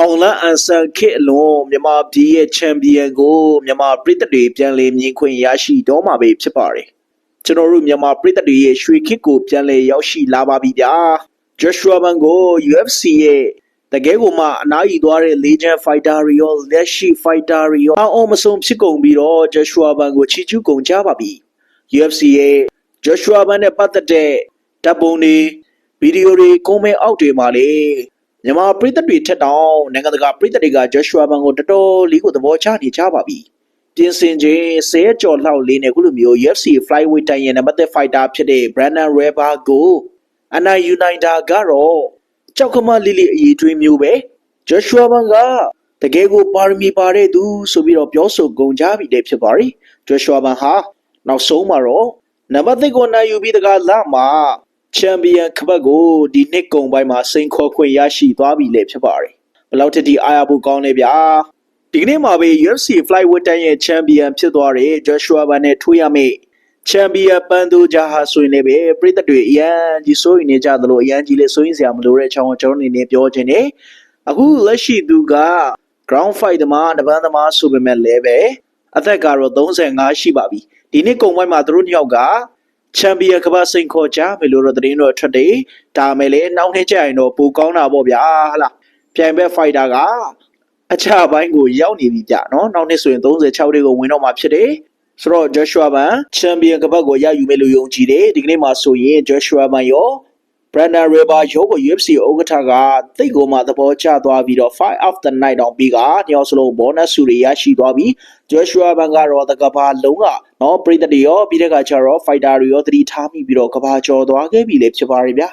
အောင်လန်းအန်ဆန်ခေတ်အလွန်မြန်မာပြည်ရဲ့ချန်ပီယံကိုမြန်မာပြည်သက်တွေပြန်လည်မြင်ခွင့်ရရှိတော့မှာပဲဖြစ်ပါတယ်ကျွန်တော်တို့မြန်မာပြည်သက်တွေရဲ့ရွှေခေတ်ကိုပြန်လည်ရောက်ရှိလာပါပြီဗျာ Joshua Ban ကို UFC ရဲ့တကယ်ကိုမှအနားယူသွားတဲ့ Legend Fighter တွေရောလက်ရှိ Fighter တွေရောအောင်မဆုံးဖြစ်ကုန်ပြီးတော့ Joshua Ban ကိုချီးကျူးကုန်ကြပါပြီ UFC ရဲ့ Joshua Ban နဲ့ပတ်သက်တဲ့ဓာတ်ပုံတွေဗီဒီယိုတွေကွန်မန့်အောက်တွေမှာလေ မြန်မာပြည်သက်တွေထက်တောင်နိုင်ငံတကာပြည်သက်တွေက Joshua Ban ကိုတော်တော်လေးကိုသဘောကျနေကြပါပြီပြင်ဆင်ခြင်းဆဲကြော်လှောက်လေးနဲ့ခုလိုမျိုး UFC Flyweight တိုင်ရင်နံပါတ်1 fighter ဖြစ်တဲ့ Brandon Reba ကိုအနာယူနိုင်တာကတော့ကြောက်ကမလေးလေးအည်သွေးမျိုးပဲ Joshua Ban ကတကယ်ကိုပါရမီပါတဲ့သူဆိုပြီးတော့ပြောဆိုကုန်ကြပြီတဲ့ဖြစ်ပါရီ Joshua Ban ဟာနောက်ဆုံးမှာတော့နံပါတ်1ကိုနိုင်ယူပြီးတကလာမှာ ချန်ပီယံခပတ်ကိုဒီနှစ်ကုံပိုင်းမှာစိန်ခေါ်ခွင့်ရရှိသွားပြီလေဖြစ်ပါတယ်ဘယ်လောက်တတိအားရဖို့ကောင်းလဲဗျာဒီကနေ့မှာပဲ UFC Flyweight တိုင်ရဲ့ချန်ပီယံဖြစ်သွားတဲ့ Joshua Ban နဲ့ထွေးရမယ့်ချန်ပီယံပန်သူဂျာဟာဆိုရင်လည်းပဲပြည်သက်တွေအရန်ကြီးစိုးရင်နေကြသလိုအရန်ကြီးလေးစိုးရင်စရာမလိုတဲ့အကြောင်းကိုကျွန်တော်အနေနဲ့ပြောချင်တယ်အခုလက်ရှိသူက ground fight သမားတပန်းသမားဆိုပေမဲ့လည်းပဲအသက်ကတော့35ရှိပါပြီဒီနေ့ကုံပိုင်းမှာသူတို့နှစ်ယောက်က ချန်ပီယံကမ္ဘာစိန်ခေါ်ကြမယ်လို့တော့သတင်းတော့ထွက်တယ်ဒါမဲ့လည်းနောက်နှစ်ကျရင်တော့ပိုကောင်းတာပေါ့ဗျာဟလားပြိုင်ဘက် fighter ကအချပိုင်းကိုရောက်နေပြီဗျနော်နောက်နှစ်ဆိုရင်36တွေကိုဝင်တော့မှာဖြစ်တယ်ဆိုတော့ Joshua Ban ချန်ပီယံကပတ်ကိုရယူမယ်လို့ယုံကြည်တယ်ဒီကနေ့မှာဆိုရင် Joshua Ban ရော Brandon Reba ရောကို UFC ဥက္ကဋ္ဌကတိတ်ကိုမှသဘောကျသွားပြီးတော့ Fight of the Night တောင်ပြီးကတယောက်စလုံး bonus စုတွေရရှိသွားပြီး Joshua Ban ကတော့တကဘာလုံးကနော်ပြည်သက်တွေရောပြီးတဲ့အခါကျတော့ fighter တွေရောသတိထားမိပြီးတော့ကဘာကျော်သွားခဲ့ပြီလေဖြစ်ပါရဲ့ဗျာ